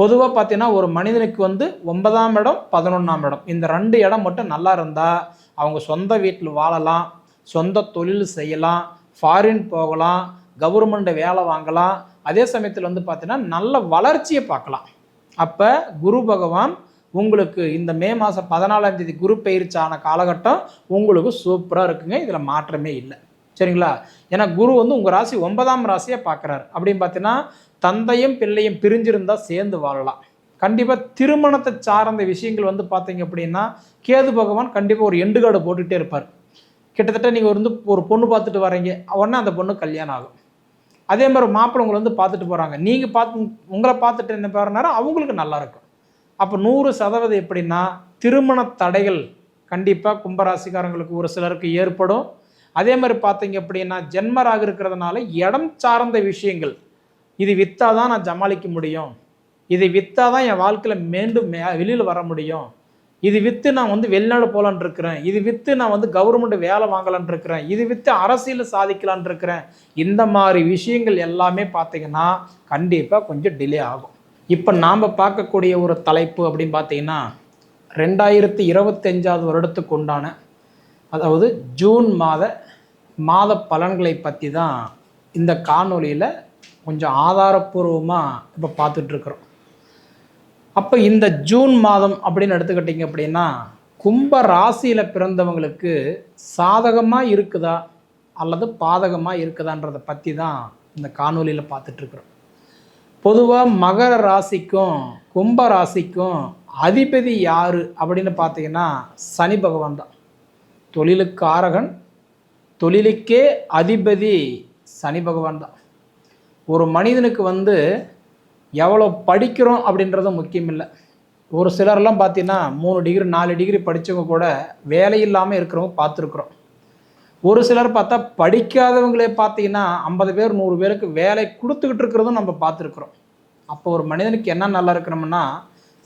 பொதுவாக பார்த்தீங்கன்னா ஒரு மனிதனுக்கு வந்து ஒன்பதாம் இடம் பதினொன்றாம் இடம். இந்த ரெண்டு இடம் மட்டும் நல்லா இருந்தால் அவங்க சொந்த வீட்டில் வாழலாம் சொந்த தொழில் செய்யலாம் ஃபாரின் போகலாம் கவர்மெண்ட் வேலை வாங்கலாம். அதே சமயத்தில் வந்து பார்த்தீங்கன்னா நல்ல வளர்ச்சியை பார்க்கலாம். அப்போ குரு பகவான் உங்களுக்கு இந்த மே மாதம் பதினாலாம் தேதி குரு பயிற்சியான காலகட்டம் உங்களுக்கு சூப்பராக இருக்குங்க. இதில் மாற்றமே இல்லை. சரிங்களா? ஏன்னா குரு வந்து உங்கள் ராசி ஒன்பதாம் ராசியை பார்க்குறாரு அப்படின்னு பார்த்தீங்கன்னா தந்தையும் பிள்ளையும் பிரிஞ்சிருந்தா சேர்ந்து வாழலாம். கண்டிப்பாக திருமணத்தை சார்ந்த விஷயங்கள் வந்து பார்த்தீங்க அப்படின்னா கேது பகவான் கண்டிப்பாக ஒரு எண்டுகாடு போட்டுகிட்டே இருப்பார். கிட்டத்தட்ட நீங்கள் வந்து ஒரு பொண்ணு பார்த்துட்டு வரீங்க உடனே அந்த பொண்ணு கல்யாணம் ஆகும். அதே மாதிரி மாப்பிள்ளை உங்களை வந்து பார்த்துட்டு போகிறாங்க நீங்கள் பார்த்து உங்களை பார்த்துட்டு என்ன பாருனாரோ அவங்களுக்கு நல்லாயிருக்கும் அப்போ நூறு சதவீதம் எப்படின்னா திருமண தடைகள் கண்டிப்பாக கும்பராசிக்காரங்களுக்கு ஒரு சிலருக்கு ஏற்படும். அதே மாதிரி பார்த்தீங்க அப்படின்னா ஜென்மராக இருக்கிறதுனால இடம் சார்ந்த விஷயங்கள் இது விற்றா தான் நான் சமாளிக்க முடியும். இதை விற்றா தான் என் வாழ்க்கையில் மீண்டும் மே வெளியில் வர முடியும். இது விற்று நான் வந்து வெளிநாடு போகலான் இருக்கிறேன். இது விற்று நான் வந்து கவர்மெண்ட் வேலை வாங்கலான் இருக்கிறேன். இது விற்று அரசியலில் சாதிக்கலான் இருக்கிறேன். இந்த மாதிரி விஷயங்கள் எல்லாமே பார்த்தீங்கன்னா கண்டிப்பாக கொஞ்சம் டிலே ஆகும். இப்போ நாம் பார்க்கக்கூடிய ஒரு தலைப்பு அப்படின்னு பார்த்தீங்கன்னா ரெண்டாயிரத்தி இருபத்தஞ்சாவது வருடத்துக்கு உண்டான அதாவது ஜூன் மாத மாத பலன்களை பற்றி தான் இந்த காணொலியில் கொஞ்சம் ஆதாரப்பூர்வமாக இப்போ பார்த்துட்ருக்குறோம். அப்போ இந்த ஜூன் மாதம் அப்படின்னு எடுத்துக்கிட்டிங்க அப்படின்னா கும்ப ராசியில் பிறந்தவங்களுக்கு சாதகமாக இருக்குதா? அல்லது பாதகமாக இருக்குதான்றதை பற்றி தான் இந்த காணொலியில் பார்த்துட்ருக்குறோம். பொதுவாக மகர ராசிக்கும் கும்ப ராசிக்கும் அதிபதி யார் அப்படின்னு பார்த்தீங்கன்னா சனி பகவான் தான். தொழிலுக்கு ஆரகன் தொழிலுக்கே அதிபதி சனி பகவான் தான். ஒரு மனிதனுக்கு வந்து எவ்வளோ படிக்கிறோம் அப்படின்றது முக்கியம் இல்லை ஒரு சிலர்லாம் பார்த்தீங்கன்னா மூணு டிகிரி நாலு டிகிரி படித்தவங்க கூட வேலை இல்லாமல் இருக்கிறவங்க பார்த்துருக்குறோம். ஒரு சிலர் பார்த்தா படிக்காதவங்களே பார்த்தீங்கன்னா ஐம்பது பேர் நூறு பேருக்கு வேலை கொடுத்துக்கிட்டு இருக்கிறதும் நம்ம பார்த்துருக்குறோம். அப்போ ஒரு மனிதனுக்கு என்ன நல்லா இருக்கணும்னா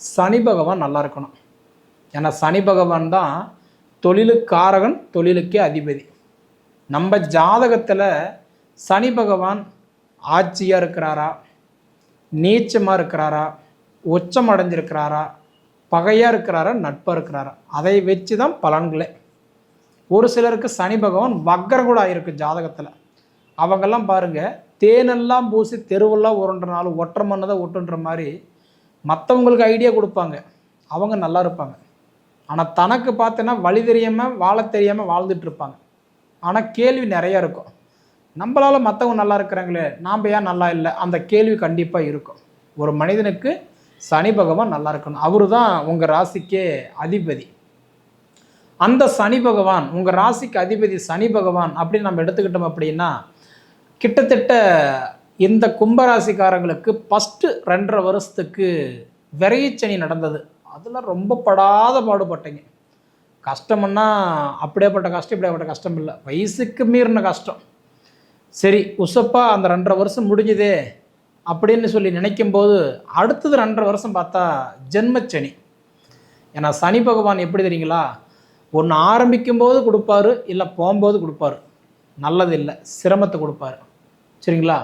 சனி பகவான் நல்லா இருக்கணும். ஏன்னா சனி பகவான் தான் தொழிலுக்காரகன் தொழிலுக்கே அதிபதி. நம்ம ஜாதகத்தில் சனி பகவான் ஆட்சியாக இருக்கிறாரா? நீச்சமாக இருக்கிறாரா? உச்சம் அடைஞ்சிருக்கிறாரா பகையாக இருக்கிறாரா? நட்பாக இருக்கிறாரா? அதை வச்சு தான் பலன்களே. ஒரு சிலருக்கு சனி பகவான் வக்கர கூட ஆயிருக்கு ஜாதகத்தில். அவங்கெல்லாம் பாருங்கள் தேனெல்லாம் பூசி தெருவெல்லாம் ஓரன்ற நாள் ஒற்றை மண்ணை தான் ஒட்டுன்ற மாதிரி மற்றவங்களுக்கு ஐடியா கொடுப்பாங்க. அவங்க நல்லா இருப்பாங்க. ஆனால் தனக்கு பார்த்தோன்னா வழி தெரியாமல் வாழ தெரியாமல் வாழ்ந்துட்டு இருப்பாங்க. ஆனால் கேள்வி நிறையா இருக்கும். நம்மளால் மற்றவங்க நல்லா இருக்கிறாங்களே நாம் ஏன் நல்லா இல்லை? அந்த கேள்வி கண்டிப்பாக இருக்கும். ஒரு மனிதனுக்கு சனி பகவான் நல்லா இருக்கணும். அவரு தான் உங்கள் ராசிக்கே அதிபதி. அந்த சனி பகவான் உங்கள் ராசிக்கு அதிபதி சனி பகவான் அப்படின்னு நம்ம எடுத்துக்கிட்டோம் அப்படின்னா கிட்டத்தட்ட இந்த கும்பராசிக்காரங்களுக்கு ஃபஸ்ட்டு ரெண்டரை வருஷத்துக்கு விரையச்சனி நடந்தது. அதில் ரொம்ப படாத பாடுபட்டீங்க. கஷ்டம்னா அப்படியேப்பட்ட கஷ்டம் இப்படியாப்பட்ட கஷ்டம் இல்லை. வயசுக்கு மீறின கஷ்டம். சரி உசப்பா அந்த ரெண்டரை வருஷம் முடிஞ்சுதே அப்படின்னு சொல்லி நினைக்கும் போது அடுத்தது ரெண்டரை வருஷம் பார்த்தா ஜென்மச்சனி. ஏன்னா சனி பகவான் எப்படி தெரியுங்களா? ஒன்று ஆரம்பிக்கும் போது கொடுப்பாரு இல்லை போகும்போது கொடுப்பாரு. நல்லது இல்லை சிரமத்தை கொடுப்பாரு. சரிங்களா?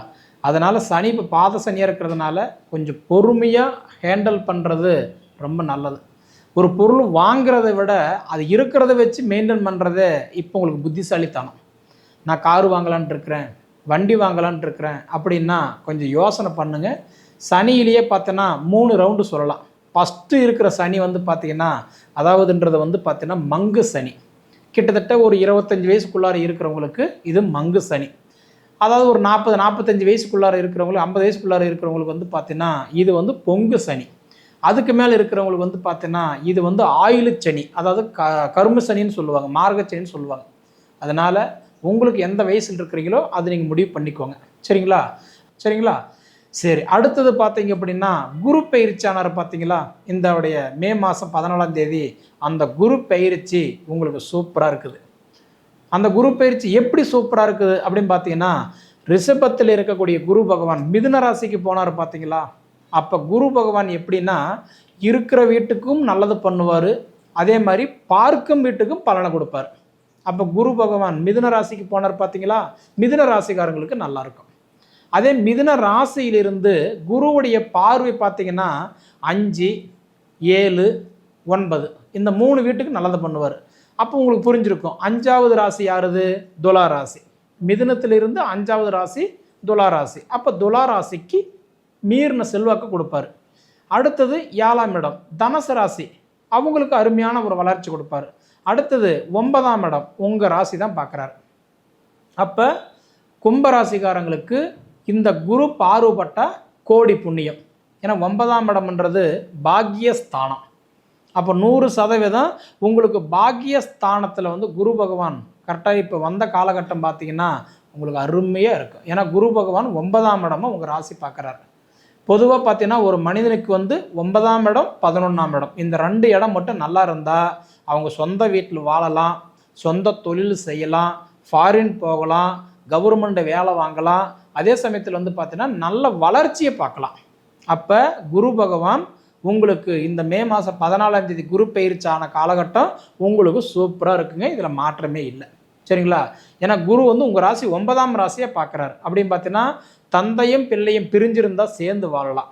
அதனால் சனி இப்போ பாத சனியாக இருக்கிறதுனால கொஞ்சம் பொறுமையாக ஹேண்டில் பண்ணுறது ரொம்ப நல்லது. ஒரு பொருள் வாங்கிறத விட அது இருக்கிறத வச்சு மெயின்டைன் பண்ணுறதே இப்போ உங்களுக்கு புத்திசாலித்தனம். நான் கார் வாங்கலான்ட்டு இருக்கிறேன். வண்டி வாங்கலான் இருக்கிறேன் அப்படின்னா கொஞ்சம் யோசனை பண்ணுங்கள் சனியிலேயே பார்த்தோன்னா மூணு ரவுண்டு சொல்லலாம். ஃபஸ்ட்டு இருக்கிற சனி வந்து பார்த்தீங்கன்னா அதாவதுன்றது வந்து பார்த்தீங்கன்னா மங்கு சனி. கிட்டத்தட்ட ஒரு இருபத்தஞ்சி வயசுக்குள்ளார இருக்கிறவங்களுக்கு இது மங்கு சனி. அதாவது ஒரு நாற்பது நாற்பத்தஞ்சு வயசுக்குள்ளார இருக்கிறவங்களுக்கு ஐம்பது வயசுக்குள்ளார இருக்கிறவங்களுக்கு வந்து பார்த்தீங்கன்னா இது வந்து பொங்கு சனி. அதுக்கு மேலே இருக்கிறவங்களுக்கு வந்து பார்த்தீங்கன்னா இது வந்து ஆயுளு சனி. அதாவது க கரும்பு சனின்னு சொல்லுவாங்க மார்க சனின்னு சொல்லுவாங்க. அதனால் உங்களுக்கு எந்த வயசில் இருக்கிறீங்களோ அது நீங்கள் முடிவு பண்ணிக்கோங்க. சரிங்களா? சரிங்களா? சரி அடுத்தது பார்த்தீங்க அப்படின்னா குரு பயிற்சியானார் பார்த்தீங்களா? இந்த உடைய மே மாதம் பதினாலாம் தேதி அந்த குரு பயிற்சி உங்களுக்கு சூப்பராக இருக்குது. அந்த குரு பயிற்சி எப்படி சூப்பராக இருக்குது அப்படின்னு பார்த்தீங்கன்னா ரிஷபத்தில் இருக்கக்கூடிய குரு பகவான் மிதுன ராசிக்கு போனார் பார்த்தீங்களா? அப்போ குரு பகவான் எப்படின்னா இருக்கிற வீட்டுக்கும் நல்லது பண்ணுவார். அதே மாதிரி பார்க்கும் வீட்டுக்கும் பலனை கொடுப்பார். அப்போ குரு பகவான் மிதுன ராசிக்கு போனார் பார்த்தீங்களா மிதுன ராசிக்காரங்களுக்கு நல்லா இருக்கும். அதே மிதுன ராசியிலிருந்து குருவுடைய பார்வை பார்த்தீங்கன்னா அஞ்சு ஏழு ஒன்பது. இந்த மூணு வீட்டுக்கு நல்லது பண்ணுவார். அப்போ உங்களுக்கு புரிஞ்சிருக்கும். அஞ்சாவது ராசி யாருது? துலா ராசி. மிதுனத்திலிருந்து அஞ்சாவது ராசி துலா ராசி. அப்போ துலா ராசிக்கு மீறின செல்வாக்கு கொடுப்பாரு. அடுத்தது ஏழாம் இடம். தனுசு ராசி. அவங்களுக்கு அருமையான ஒரு வளர்ச்சி கொடுப்பாரு. அடுத்தது ஒன்பதாம் இடம் உங்கள் ராசி தான் பார்க்குறாரு. அப்போ கும்பராசிக்காரங்களுக்கு இந்த குரு பார்வப்பட்ட கோடி புண்ணியம். ஏன்னா ஒன்பதாம் இடம்ன்றது பாக்கியஸ்தானம். அப்போ நூறு சதவீதம் உங்களுக்கு பாக்கியஸ்தானத்தில் வந்து குரு பகவான் கரெக்டாக இப்போ வந்த காலகட்டம் பார்த்தீங்கன்னா உங்களுக்கு அருமையாக இருக்கும். ஏன்னா குரு பகவான் ஒன்பதாம் இடமா உங்கள் ராசி பார்க்குறாரு. பொதுவாக பார்த்தீங்கன்னா ஒரு மனிதனுக்கு வந்து ஒன்பதாம் இடம் பதினொன்றாம் இடம். இந்த ரெண்டு இடம் மட்டும் நல்லா இருந்தால் அவங்க சொந்த வீட்டில் வாழலாம் சொந்த தொழில் செய்யலாம் ஃபாரின் போகலாம் கவர்மெண்ட் வேலை வாங்கலாம். அதே சமயத்தில் வந்து பார்த்தீங்கன்னா நல்ல வளர்ச்சியை பார்க்கலாம். அப்போ குரு பகவான் உங்களுக்கு இந்த மே மாதம் பதினாலாம் தேதி குரு பயிற்சியான காலகட்டம் உங்களுக்கு சூப்பராக இருக்குங்க. இதில் மாற்றமே இல்லை. சரிங்களா? ஏன்னா குரு வந்து உங்கள் ராசி ஒன்பதாம் ராசியை பார்க்குறாரு. அப்படின்னு பார்த்தீங்கன்னா தந்தையும் பிள்ளையும் பிரிஞ்சிருந்தால் சேர்ந்து வாழலாம்.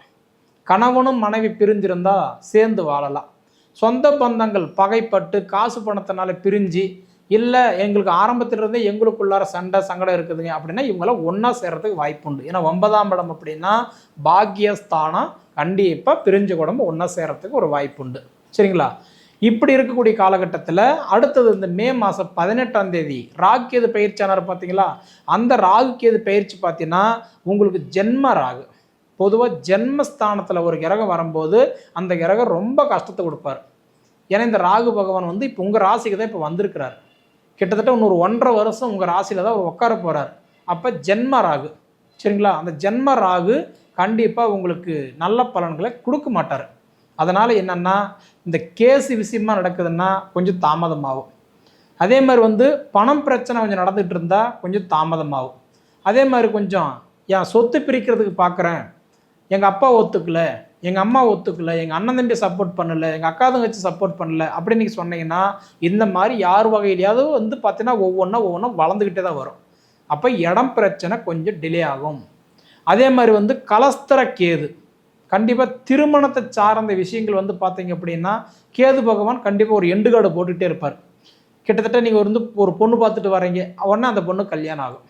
கணவனும் மனைவி பிரிஞ்சிருந்தால் சேர்ந்து வாழலாம். சொந்த பந்தங்கள் பகைப்பட்டு காசு பணத்தினால பிரிஞ்சு இல்லை எங்களுக்கு ஆரம்பத்திலிருந்தே எங்களுக்குள்ளார சண்டை சங்கடம் இருக்குதுங்க அப்படின்னா இவங்களாம் ஒன்றா சேர்றதுக்கு வாய்ப்பு உண்டு. ஏன்னா ஒன்பதாம் இடம் அப்படின்னா பாக்கியஸ்தானம் கண்டிப்பாக பிரிஞ்ச குடம்பு ஒன்றா சேர்றதுக்கு ஒரு வாய்ப்பு உண்டு. சரிங்களா? இப்படி இருக்கக்கூடிய காலகட்டத்தில் அடுத்தது இந்த மே மாதம் பதினெட்டாம் தேதி ராகுக்கேது பயிற்சியானார் பார்த்தீங்களா அந்த ராகுக்கேது பயிற்சி பார்த்தீங்கன்னா உங்களுக்கு ஜென்ம ராகு. பொதுவாக ஜென்மஸ்தானத்தில் ஒரு கிரகம் வரும்போது அந்த கிரகம் ரொம்ப கஷ்டத்தை கொடுப்பார். ஏன்னா இந்த ராகு பகவான் வந்து இப்போ உங்கள் ராசிக்கு தான் இப்போ வந்திருக்கிறார். கிட்டத்தட்ட இன்னொரு ஒன்றரை வருஷம் உங்கள் ராசியில் தான் அவர் உட்கார போகிறார் அப்போ ஜென்ம ராகு. சரிங்களா? அந்த ஜென்ம ராகு கண்டிப்பாக உங்களுக்கு நல்ல பலன்களை கொடுக்க மாட்டார். அதனால் என்னென்னா இந்த கேஸு விஷயமா நடக்குதுன்னா கொஞ்சம் தாமதமாகும். அதே மாதிரி வந்து பணம் பிரச்சனை கொஞ்சம் நடந்துகிட்டு இருந்தால் கொஞ்சம் தாமதமாகும். அதே மாதிரி கொஞ்சம் என் சொத்து பிரிக்கிறதுக்கு பார்க்குறேன் எங்கள் அப்பா ஒத்துக்கல எங்கள் அம்மா ஒத்துக்கல எங்கள் அண்ணன் தம்பி சப்போர்ட் பண்ணல எங்கள் அக்கா தங்கச்சி சப்போர்ட் பண்ணல அப்படின்னு நீங்கள் சொன்னீங்கன்னா இந்த மாதிரி யார் வகையிலையாவது வந்து பார்த்தீங்கன்னா ஒவ்வொன்றா ஒவ்வொன்றா வளர்ந்துக்கிட்டே தான் வரும். அப்போ இடம் பிரச்சனை கொஞ்சம் டிலே ஆகும். அதே மாதிரி வந்து கலஸ்தர கேது. கண்டிப்பாக திருமணத்தை சார்ந்த விஷயங்கள் வந்து பார்த்தீங்க அப்படின்னா கேது பகவான் கண்டிப்பாக ஒரு எண்டுகாடு போட்டுகிட்டே இருப்பார். கிட்டத்தட்ட நீங்கள் வந்து ஒரு பொண்ணு பார்த்துட்டு வரீங்க உடனே அந்த பொண்ணு கல்யாணம் ஆகும்.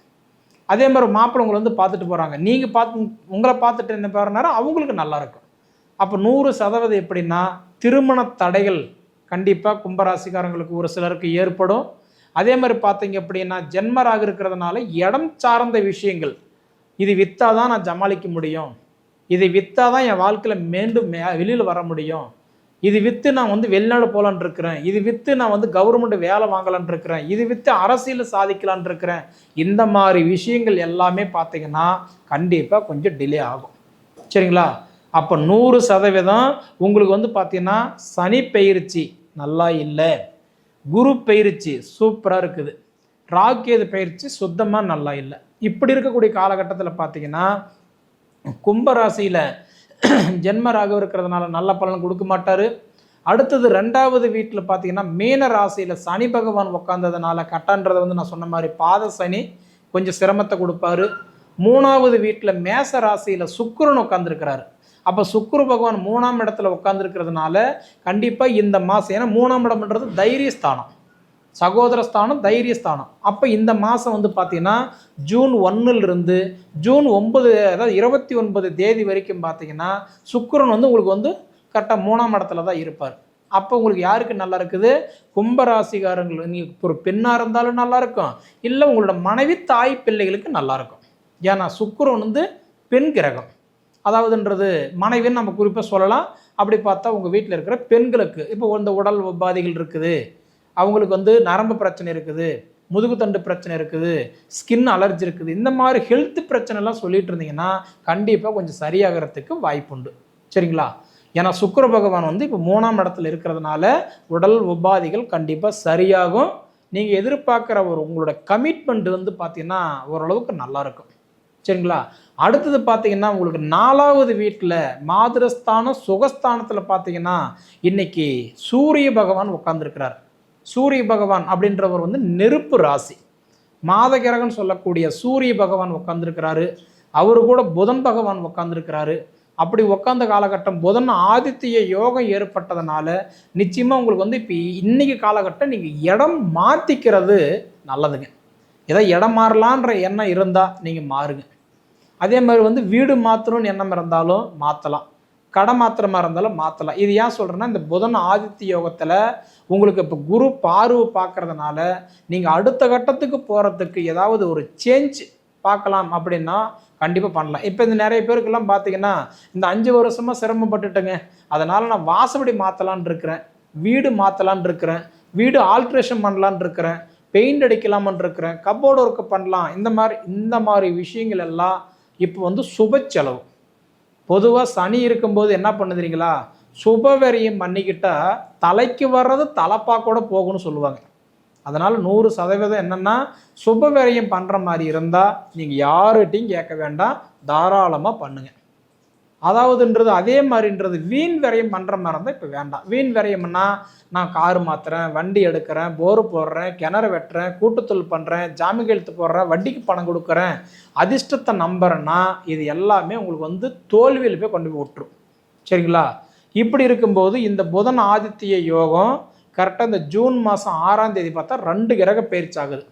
அதே மாதிரி மாப்பிள்ளை உங்களை வந்து பார்த்துட்டு போகிறாங்க நீங்கள் பார்த்து உங்களை பார்த்துட்டு என்ன பாருனாரோ அவங்களுக்கு நல்லா இருக்கும். அப்போ நூறு சதவீதம் எப்படின்னா திருமண தடைகள் கண்டிப்பாக கும்பராசிக்காரங்களுக்கு ஒரு சிலருக்கு ஏற்படும். அதே மாதிரி பார்த்தீங்க அப்படின்னா ஜென்மராக இருக்கிறதுனால இடம் சார்ந்த விஷயங்கள் இது விற்றா தான் நான் சமாளிக்க முடியும். இதை விற்றா தான் என் வாழ்க்கையில் மீண்டும் மே வெளியில் வர முடியும். இது விற்று நான் வந்து வெளிநாடு போகலான் இருக்கிறேன். இது விற்று நான் வந்து கவர்மெண்ட் வேலை வாங்கலான் இருக்கிறேன். இது விற்று அரசியலில் சாதிக்கலான் இருக்கிறேன். இந்த மாதிரி விஷயங்கள் எல்லாமே பார்த்தீங்கன்னா கண்டிப்பாக கொஞ்சம் டிலே ஆகும். சரிங்களா? அப்போ நூறு சதவீதம் உங்களுக்கு வந்து பார்த்தீங்கன்னா சனி பயிற்சி நல்லா இல்லை. குரு பயிற்சி சூப்பராக இருக்குது. ராக்கேது பயிற்சி சுத்தமாக நல்லா இல்லை. இப்படி இருக்கக்கூடிய காலகட்டத்தில் பார்த்தீங்கன்னா கும்பராசியில் ஜென்ம ராகு இருக்கிறதுனால நல்ல பலன் கொடுக்க மாட்டார். அடுத்தது ரெண்டாவது வீட்டில் பார்த்தீங்கன்னா மீன ராசியில் சனி பகவான் உட்காந்ததுனால கட்டன்றதை வந்து நான் சொன்ன மாதிரி பாத சனி கொஞ்சம் சிரமத்தை கொடுப்பாரு. மூணாவது வீட்டில் மேச ராசியில் சுக்கிரன் உட்காந்துருக்கிறாரு அப்போ சுக்குரு பகவான் மூணாம் இடத்துல உட்காந்துருக்கிறதுனால கண்டிப்பாக இந்த மாதம் ஏன்னா மூணாம் இடம்ன்றது தைரியஸ்தானம் சகோதரஸ்தானம் தைரியஸ்தானம். அப்போ இந்த மாதம் வந்து பார்த்தீங்கன்னா ஜூன் ஒன்னுலேருந்து ஜூன் ஒன்பது அதாவது இருபத்தி ஒன்பது தேதி வரைக்கும் பார்த்தீங்கன்னா சுக்கரன் வந்து உங்களுக்கு வந்து கரெக்டாக மூணாம் இடத்துல தான் இருப்பார். அப்போ உங்களுக்கு யாருக்கு நல்லா இருக்குது? கும்பராசிகாரங்கள் நீங்கள் ஒரு பெண்ணாக இருந்தாலும் நல்லா இருக்கும். இல்லை உங்களோட மனைவி தாய் பிள்ளைகளுக்கு நல்லா இருக்கும். ஏன்னா சுக்கரன் வந்து பெண் கிரகம். அதாவதுன்றது மனைவின்னு நம்ம குறிப்பாக சொல்லலாம். அப்படி பார்த்தா உங்கள் வீட்டில் இருக்கிற பெண்களுக்கு இப்போ இந்த உடல் உபாதைகள் இருக்குது. அவங்களுக்கு வந்து நரம்பு பிரச்சனை இருக்குது முதுகுத்தண்டு பிரச்சனை இருக்குது ஸ்கின் அலர்ஜி இருக்குது. இந்த மாதிரி ஹெல்த் பிரச்சனைலாம் சொல்லிட்டு இருந்தீங்கன்னா கண்டிப்பாக கொஞ்சம் சரியாகிறதுக்கு வாய்ப்புண்டு. சரிங்களா? ஏன்னா சுக்கர பகவான் வந்து இப்போ மூணாம் இடத்துல இருக்கிறதுனால உடல் உபாதைகள் கண்டிப்பாக சரியாகும். நீங்கள் எதிர்பார்க்குற ஒரு உங்களோட கமிட்மெண்ட் வந்து பார்த்தீங்கன்னா ஓரளவுக்கு நல்லா இருக்கும் சரிங்களா? அடுத்தது பார்த்தீங்கன்னா உங்களுக்கு நாலாவது வீட்டில் மாதிரஸ்தானம் சுகஸ்தானத்தில் பார்த்தீங்கன்னா இன்னைக்கு சூரிய பகவான் உட்காந்துருக்கிறார் சூரிய பகவான் அப்படின்றவர் வந்து நெருப்பு ராசி. மாதகிரகன் சொல்லக்கூடிய சூரிய பகவான் உட்காந்துருக்கிறாரு அவரு கூட புதன் பகவான் உட்காந்துருக்கிறாரு அப்படி உட்காந்த காலகட்டம் புதன் ஆதித்ய யோகம் ஏற்பட்டதுனால நிச்சயமாக உங்களுக்கு வந்து இப்போ இன்னைக்கு காலகட்டம் நீங்கள் இடம் மாற்றிக்கிறது நல்லதுங்க. ஏதோ இடம் மாறலான்ற எண்ணம் இருந்தால் நீங்கள் மாறுங்க. அதே மாதிரி வந்து வீடு மாற்றணும்னு எண்ணம் இருந்தாலும் மாற்றலாம் கடை மாத்திரமா இருந்தாலும் மாற்றலாம் இது ஏன் சொல்கிறேன்னா இந்த புதன் ஆதித்ய யோகத்தில் உங்களுக்கு இப்போ குரு பார்வை பார்க்கறதுனால நீங்கள் அடுத்த கட்டத்துக்கு போகிறதுக்கு ஏதாவது ஒரு சேஞ்ச் பார்க்கலாம் அப்படின்னா கண்டிப்பாக பண்ணலாம். இப்போ இந்த நிறைய பேருக்கெல்லாம் பார்த்தீங்கன்னா இந்த அஞ்சு வருஷமாக சிரமப்பட்டுட்டேங்க. அதனால் நான் வாசப்படி மாற்றலான் இருக்கிறேன். வீடு மாற்றலான் இருக்கிறேன். வீடு ஆல்ட்ரேஷன் பண்ணலான் இருக்கிறேன். பெயிண்ட் அடிக்கலாமன் இருக்கிறேன். கப்போர்டு ஒர்க்கு பண்ணலாம். இந்த மாதிரி இந்த மாதிரி விஷயங்கள் எல்லாம் இப்போ வந்து சுப செலவு பொதுவாக சனி இருக்கும்போது என்ன பண்ணுதுறீங்களா? சுபவெறியும் பண்ணிக்கிட்டா தலைக்கு வர்றது தலைப்பாக கூட போகும்னு சொல்லுவாங்க. அதனால் நூறு சதவீதம் என்னென்னா சுபவெறியம் பண்ணுற மாதிரி இருந்தால் நீங்கள் யார்கிட்டையும் கேட்க வேண்டாம். தாராளமாக பண்ணுங்கள் அதாவதுன்றது அதே மாதிரின்றது வீண் விரயம் பண்ணுற மாதிரி இருந்தால் இப்போ வேண்டாம். வீண் விரயம்னா நான் காரு மாற்றுறேன் வண்டி எடுக்கிறேன் போரு போடுறேன் கிணறு வெட்டுறேன் கூட்டுத்தொல் பண்ணுறேன் ஜாமி எழுத்து போடுறேன் வட்டிக்கு பணம் கொடுக்குறேன் அதிர்ஷ்டத்தை நம்புறேன்னா இது எல்லாமே உங்களுக்கு வந்து தோல்வியில் போய் கொண்டு போய் விட்டுரும். சரிங்களா? இப்படி இருக்கும்போது இந்த புதன் ஆதித்ய யோகம் கரெக்டாக இந்த ஜூன் மாதம் ஆறாம் தேதி பார்த்தா ரெண்டு கிரக பயிற்சி ஆகுது.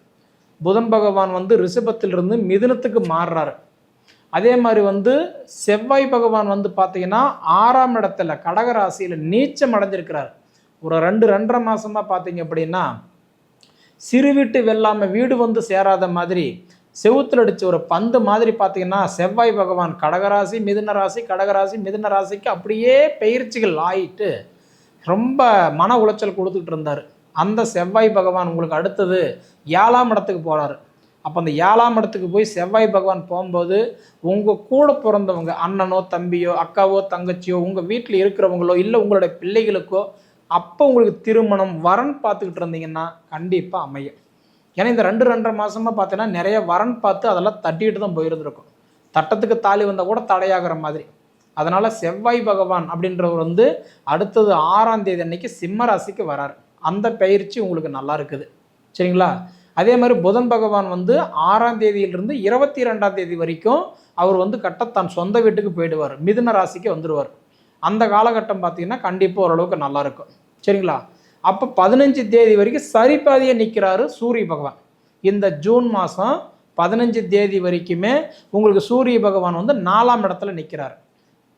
புதன் பகவான் வந்து ரிஷபத்திலிருந்து மிதுனத்துக்கு மாறுறாரு. அதே மாதிரி வந்து செவ்வாய் பகவான் வந்து பார்த்தீங்கன்னா ஆறாம் இடத்துல கடகராசியில் நீச்சம் அடைஞ்சிருக்கிறார். ஒரு ரெண்டு ரெண்டரை மாதமாக பார்த்தீங்க அப்படின்னா சிறு வீட்டு வெள்ளாமை வீடு வந்து சேராத மாதிரி செவுத்தில் அடித்த ஒரு பந்து மாதிரி பார்த்தீங்கன்னா செவ்வாய் பகவான் கடகராசி மிதுன ராசி கடகராசி மிதுன ராசிக்கு அப்படியே பயிற்சிகள் ஆயிட்டு ரொம்ப மன உளைச்சல் கொடுத்துட்டு இருந்தார். அந்த செவ்வாய் பகவான் உங்களுக்கு அடுத்தது ஏழாம் இடத்துக்கு போகிறாரு அப்போ அந்த ஏழாம் இடத்துக்கு போய் செவ்வாய் பகவான் போகும்போது உங்கள் கூட பிறந்தவங்க அண்ணனோ தம்பியோ அக்காவோ தங்கச்சியோ உங்கள் வீட்டில் இருக்கிறவங்களோ இல்லை உங்களுடைய பிள்ளைகளுக்கோ அப்போ உங்களுக்கு திருமணம் வரன் பார்த்துக்கிட்டு இருந்தீங்கன்னா கண்டிப்பாக அமையும். ஏன்னா இந்த ரெண்டு ரெண்டரை மாதமாக பார்த்தீங்கன்னா நிறைய வரன் பார்த்து அதெல்லாம் தட்டிட்டு தான் போயிருந்துருக்கும். தட்டத்துக்கு தாலி வந்தால் கூட தடையாகிற மாதிரி. அதனால் செவ்வாய் பகவான் அப்படின்றவர் வந்து அடுத்தது ஆறாம் தேதி அன்னைக்கு சிம்ம ராசிக்கு வராரு. அந்த பயிற்சி உங்களுக்கு நல்லா இருக்குது. சரிங்களா? அதே மாதிரி புதன் பகவான் வந்து ஆறாம் தேதியிலிருந்து இருபத்தி ரெண்டாம் தேதி வரைக்கும் அவர் வந்து கட்ட தன் சொந்த வீட்டுக்கு போயிடுவார். மிதுன ராசிக்கு வந்துடுவார் அந்த காலகட்டம் பார்த்தீங்கன்னா கண்டிப்பாக ஓரளவுக்கு நல்லாயிருக்கும் சரிங்களா? அப்போ பதினஞ்சு தேதி வரைக்கும் சரிபாதியை நிற்கிறாரு சூரிய பகவான். இந்த ஜூன் மாதம் பதினஞ்சு தேதி வரைக்குமே உங்களுக்கு சூரிய பகவான் வந்து நாலாம் இடத்துல நிற்கிறார்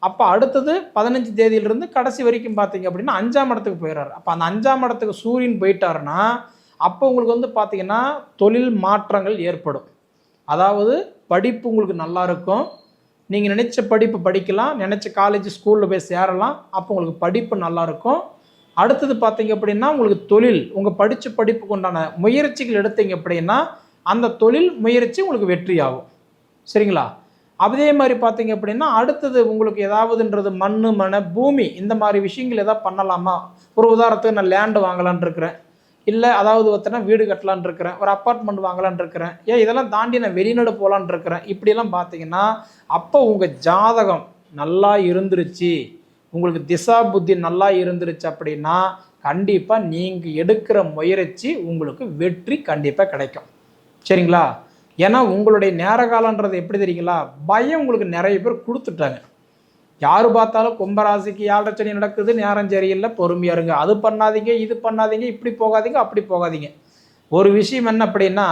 அப்போ அடுத்தது பதினஞ்சு தேதியிலிருந்து கடைசி வரைக்கும் பார்த்தீங்க அப்படின்னா அஞ்சாம் இடத்துக்கு போயிடுறாரு அப்போ அந்த அஞ்சாம் இடத்துக்கு சூரியன் போயிட்டாருன்னா அப்போ உங்களுக்கு வந்து பார்த்தீங்கன்னா தொழில் மாற்றங்கள் ஏற்படும். அதாவது படிப்பு உங்களுக்கு நல்லா இருக்கும். நீங்கள் நினச்ச படிப்பு படிக்கலாம். நினச்ச காலேஜ் ஸ்கூலில் போய் சேரலாம். அப்போ உங்களுக்கு படிப்பு நல்லாயிருக்கும் அடுத்தது பார்த்தீங்க அப்படின்னா உங்களுக்கு தொழில் உங்கள் படித்த படிப்புக்கு உண்டான முயற்சிகள் எடுத்தீங்க அப்படின்னா அந்த தொழில் முயற்சி உங்களுக்கு வெற்றி ஆகும் சரிங்களா? அதே மாதிரி பார்த்தீங்க அப்படின்னா அடுத்தது உங்களுக்கு ஏதாவதுன்றது மண் மன பூமி இந்த மாதிரி விஷயங்கள் எதாவது பண்ணலாமா? ஒரு உதாரணத்துக்கு நான் லேண்டு வாங்கலான் இருக்கிறேன். இல்லை அதாவது ஒருத்தனா வீடு கட்டலான் இருக்கிறேன் ஒரு அப்பார்ட்மெண்ட் வாங்கலான் இருக்கிறேன். ஏன் இதெல்லாம் தாண்டி நான் வெளிநாடு போகலான் இருக்கிறேன். இப்படியெல்லாம் பார்த்தீங்கன்னா அப்போ உங்கள் ஜாதகம் நல்லா இருந்துருச்சு. உங்களுக்கு திசா புத்தி நல்லா இருந்துருச்சு அப்படின்னா கண்டிப்பாக நீங்கள் எடுக்கிற முயற்சி உங்களுக்கு வெற்றி கண்டிப்பாக கிடைக்கும். சரிங்களா? ஏன்னா உங்களுடைய நேரகாலன்றது எப்படி தெரியுங்களா? பயம் உங்களுக்கு நிறைய பேர் கொடுத்துட்டாங்க. யார் பார்த்தாலும் கும்பராசிக்கு ஏழரை நடக்குது நேரம் சரியில்லை பொறுமையாக இருங்க. அது பண்ணாதீங்க இது பண்ணாதீங்க இப்படி போகாதீங்க அப்படி போகாதீங்க. ஒரு விஷயம் என்ன அப்படின்னா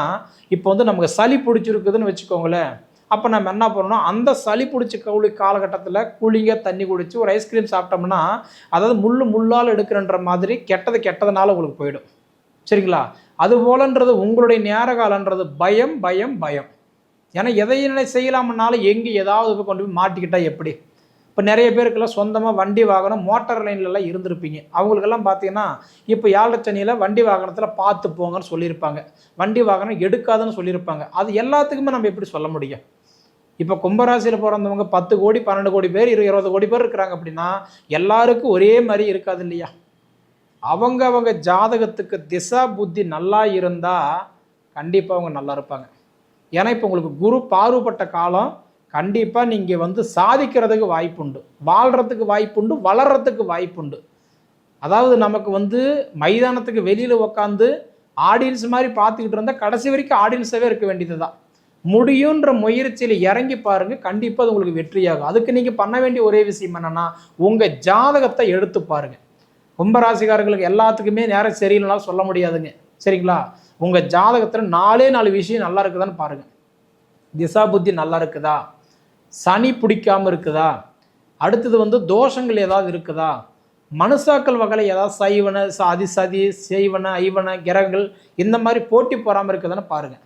இப்போ வந்து நமக்கு சளி பிடிச்சிருக்குதுன்னு வச்சுக்கோங்களேன். அப்போ நம்ம என்ன பண்ணணும்? அந்த சளி பிடிச்ச கவுளி காலகட்டத்தில் கூலிங்க தண்ணி குடித்து ஒரு ஐஸ்கிரீம் சாப்பிட்டோம்னா அதாவது முள் முள்ளால் எடுக்கிறன்ற மாதிரி கெட்டது கெட்டதுனால உங்களுக்கு போயிடும். சரிங்களா? அது போலன்றது உங்களுடைய நேர காலன்றது பயம் பயம் பயம். ஏன்னா எதை என்ன செய்யலாம்னாலும் எங்கே ஏதாவது போய் கொண்டு போய் மாட்டிக்கிட்டால் எப்படி? இப்போ நிறைய பேருக்கெல்லாம் சொந்தமாக வண்டி வாகனம் மோட்டார் லைன்லலாம் இருந்திருப்பீங்க. அவங்களுக்கெல்லாம் பார்த்தீங்கன்னா இப்போ யாழச்சனியில் வண்டி வாகனத்தில் பார்த்து போங்கன்னு சொல்லியிருப்பாங்க. வண்டி வாகனம் எடுக்காதுன்னு சொல்லியிருப்பாங்க. அது எல்லாத்துக்குமே நம்ம எப்படி சொல்ல முடியும்? இப்போ கும்பராசியில் பிறந்தவங்க பத்து கோடி பன்னெண்டு கோடி பேர் இரு இருபது கோடி பேர் இருக்கிறாங்க அப்படின்னா எல்லாருக்கும் ஒரே மாதிரி இருக்காது இல்லையா? அவங்க அவங்க ஜாதகத்துக்கு திசா புத்தி நல்லா இருந்தால் கண்டிப்பாக அவங்க நல்லா இருப்பாங்க. ஏன்னா இப்போ உங்களுக்கு குரு பாறுபட்ட காலம் கண்டிப்பாக நீங்கள் வந்து சாதிக்கிறதுக்கு வாய்ப்புண்டு. வாழ்கிறதுக்கு வாய்ப்புண்டு வளர்கிறதுக்கு வாய்ப்புண்டு. அதாவது நமக்கு வந்து மைதானத்துக்கு வெளியில் உக்காந்து ஆடியன்ஸ் மாதிரி பார்த்துக்கிட்டு இருந்தால் கடைசி வரைக்கும் ஆடியன்ஸாகவே இருக்க வேண்டியது தான் முடியுன்ற முயற்சியில் இறங்கி பாருங்கள் கண்டிப்பாக அது உங்களுக்கு வெற்றியாகும். அதுக்கு நீங்கள் பண்ண வேண்டிய ஒரே விஷயம் என்னென்னா உங்கள் ஜாதகத்தை எடுத்து பாருங்கள் கும்பராசிக்காரர்களுக்கு எல்லாத்துக்குமே நேரம் சரியில்லைனா சொல்ல முடியாதுங்க. சரிங்களா? உங்கள் ஜாதகத்தில் நாலே நாலு விஷயம் நல்லா இருக்குதான்னு பாருங்கள் திசா புத்தி நல்லா இருக்குதா? சனி பிடிக்காமல் இருக்குதா? அடுத்தது வந்து தோஷங்கள் ஏதாவது இருக்குதா? மனுஷாக்கள் வகையில் ஏதாவது சைவன சாதி சதி செய்வன ஐவன கிரகங்கள் இந்த மாதிரி போட்டி போகாமல் இருக்குதுன்னு பாருங்கள்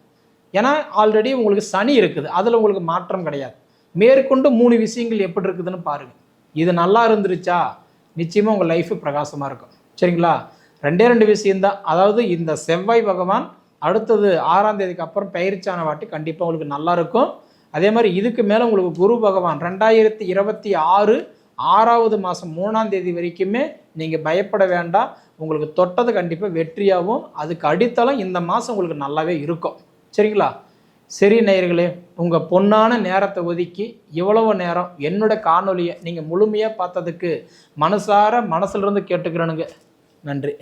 ஏன்னா ஆல்ரெடி உங்களுக்கு சனி இருக்குது. அதில் உங்களுக்கு மாற்றம் கிடையாது. மேற்கொண்டு மூணு விஷயங்கள் எப்படி இருக்குதுன்னு பாருங்கள் இது நல்லா இருந்துருச்சா? நிச்சயமாக உங்கள் லைஃப் பிரகாசமாக இருக்கும். சரிங்களா? ரெண்டே ரெண்டு விஷயம்தான். அதாவது இந்த செவ்வாய் பகவான் அடுத்தது ஆறாம் தேதிக்கு அப்புறம் பயிற்சியான வாட்டி கண்டிப்பாக உங்களுக்கு நல்லா இருக்கும். அதே மாதிரி இதுக்கு மேலே உங்களுக்கு குரு பகவான் ரெண்டாயிரத்தி இருபத்தி ஆறு ஆறாவது மாதம் மூணாம் தேதி வரைக்குமே நீங்கள் பயப்பட வேண்டாம். உங்களுக்கு தொட்டது கண்டிப்பாக வெற்றியாகவும் அதுக்கு அடித்தளம் இந்த மாதம் உங்களுக்கு நல்லாவே இருக்கும். சரிங்களா? சரி நேயர்களே உங்கள் பொன்னான நேரத்தை ஒதுக்கி இவ்வளவு நேரம் என்னோட காணொலியை நீங்கள் முழுமையாக பார்த்ததுக்கு மனசார மனசுலேருந்து கேட்டுக்கிறனுங்க கேட்டுக்கிறேனுங்க. நன்றி.